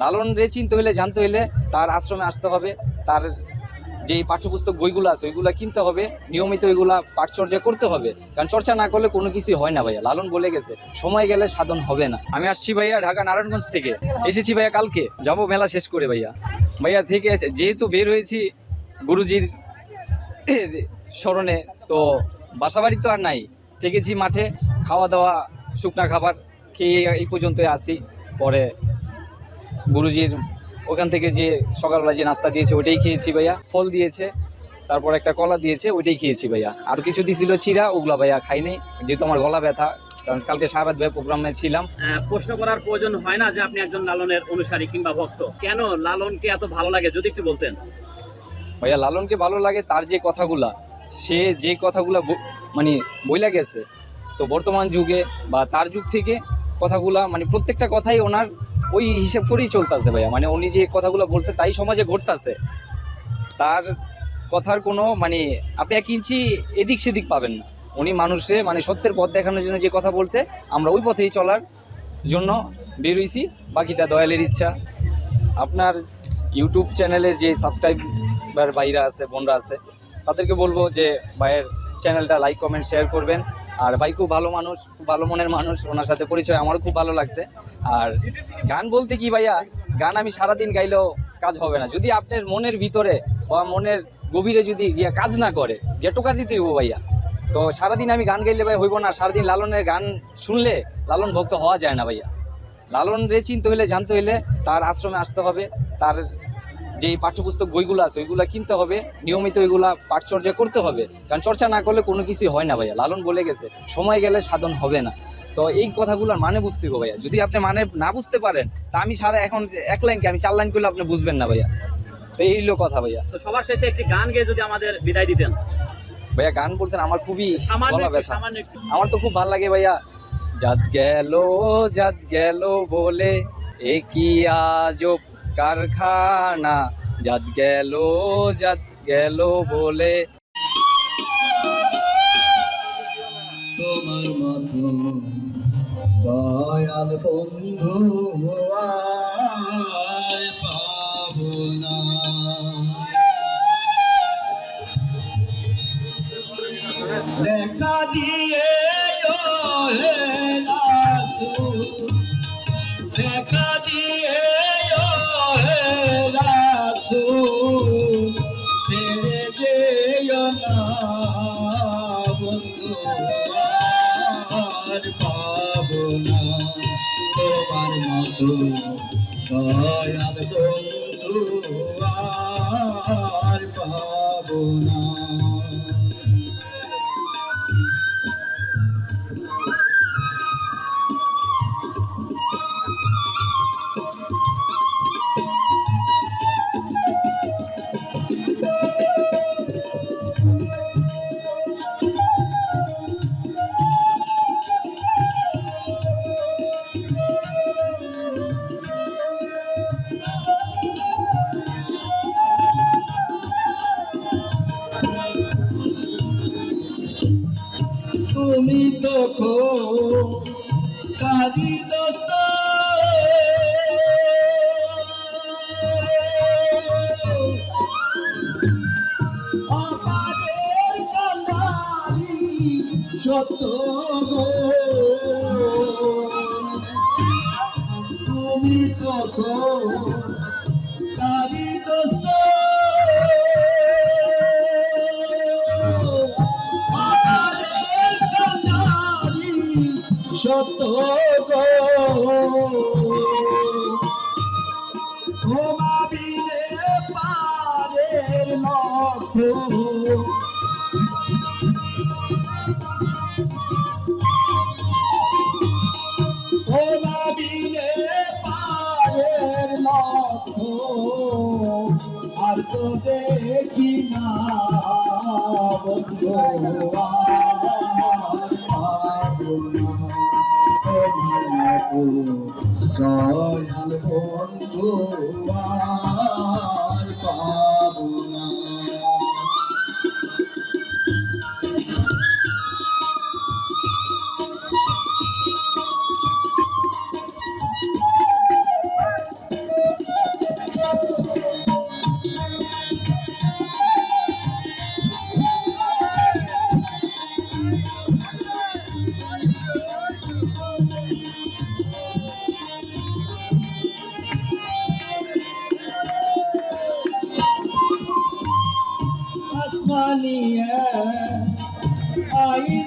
লালন রে চিনতে হইলে জানতে হইলে তার আশ্রমে আসতে হবে। তার যেই পাঠ্যপুস্তক বইগুলো আছে, ওইগুলো কিনতে হবে। নিয়মিত ওইগুলা পাঠচর্যা করতে হবে। কারণ চর্চা না করলে কোনো কিছুই হয় না ভাইয়া। লালন বলে গেছে, সময় গেলে সাধন হবে না। আমি আসছি ভাইয়া ঢাকা নারায়ণগঞ্জ থেকে। এসেছি ভাইয়া কালকে। যাব মেলা শেষ করে ভাইয়া। ভাইয়া থেকে যেহেতু বের হয়েছি গুরুজির স্মরণে, তো বাসাবাড়ি তো আর নাই। থেকেছি মাঠে, খাওয়া দাওয়া, শুকনা খাবার খেয়ে এই পর্যন্ত আসি। পরে গুরুজির ওখান থেকে যে সকালবেলা যে নাস্তা দিয়েছে ওইটাই খেয়েছি ভাইয়া। ফল দিয়েছে তারপর একটা কলা দিয়েছে ওইটাই খেয়েছি ভাইয়া। আর কিছু দিছিল চিরা ওগুলা ভাইয়া খাইনি যেহেতু আমার গলা ব্যথা কারণ কালকে রাত ভাই প্রোগ্রামে ছিলাম। আহ, প্রশ্ন করার প্রয়োজন হয় না যে আপনি একজন লালনের অনুসারী কিংবা ভক্ত। কেন লালনকে এত ভালো লাগে যদি একটু বলতেন? ভাইয়া লালনকে ভালো লাগে তার যে কথাগুলা সে যে কথাগুলা মানে বইলা গেছে তো বর্তমান যুগে বা তার যুগ থেকে কথাগুলা মানে প্রত্যেকটা কথাই ওনার ওই হিসেব করেই চলতেছে ভাইয়া। মানে উনি যে কথাগুলো বলছে তাই সমাজে ঘটতেছে। তার কথার কোনো মানে আপনি এক ইঞ্চি এদিক সেদিক পাবেন না। উনি মানুষে মানে সত্যের পথ দেখানোর জন্য যে কথা বলছে, আমরা ওই পথেই চলার জন্য বেরোইছি বাকিটা দয়ালের ইচ্ছা। আপনার ইউটিউব চ্যানেলে যে সাবস্ক্রাইবার ভাইরা আছে, বোনরা আছে, তাদেরকে বলব যে ভাইয়ের চ্যানেলটা লাইক কমেন্ট শেয়ার করবেন। আর ভাই খুব ভালো মানুষ, খুব ভালো মনের মানুষ, ওনার সাথে পরিচয় আমারও খুব ভালো লাগছে। আর গান বলতে কি ভাইয়া, গান আমি সারাদিন গাইলেও কাজ হবে না। যদি আপনার মনের ভিতরে বা মনের গভীরে যদি গিয়া কাজ না করে যে টোকা দিতে হইব ভাইয়া। তো সারাদিন আমি গান গাইলে ভাই হইব না, সারাদিন লালনের গান শুনলে লালন ভক্ত হওয়া যায় না ভাইয়া। লালন রে চিনতে হইলে, জানতে হইলে তার আশ্রমে আসতে হবে, তার যেই পাঠ্যপুস্তক বইগুলো আছে ওইগুলো কিনতে হবে নিয়মিত ওইগুলা পাঠচর্যা করতে হবে। কারণ চর্চা না করলে কোনো কিছুই হয় না ভাইয়া। লালন বলে গেছে সময় গেলে সাধন হবে না। তো এই কথাগুলোর মানে বুঝতে হবে ভাইয়া। যদি আপনি মানে না বুঝতে পারেন তা আমি সারা এখন এক লাইনকে আমি চার লাইন করলে আপনি বুঝবেন না ভাইয়া। তো এই হলো কথা ভাইয়া। তো সবার শেষে একটি গান গেয়ে যদি আমাদের বিদায় দিতেন। ভাইয়া গান বলছেন আমার খুবই আমার তো খুব ভালো লাগে ভাইয়া। জাত গেল জাত গেল বলে এ কি আজব কারখানা জাত গেল জাত গেল বলে। তোমার মতো বন্ধু দেখা দিয়ে দেখা আর পাব না। তোমার মতো দয়াল বন্ধু আর পাব না। তুমি তো খো কারি দোস্ত সত্য গো। গো। ঘুমাবিলে পারের লক্ষ্য ঘুমাবিলে পারের লক্ষ্য আর তো দেখি না দয়াল বন্ধু वालिया आई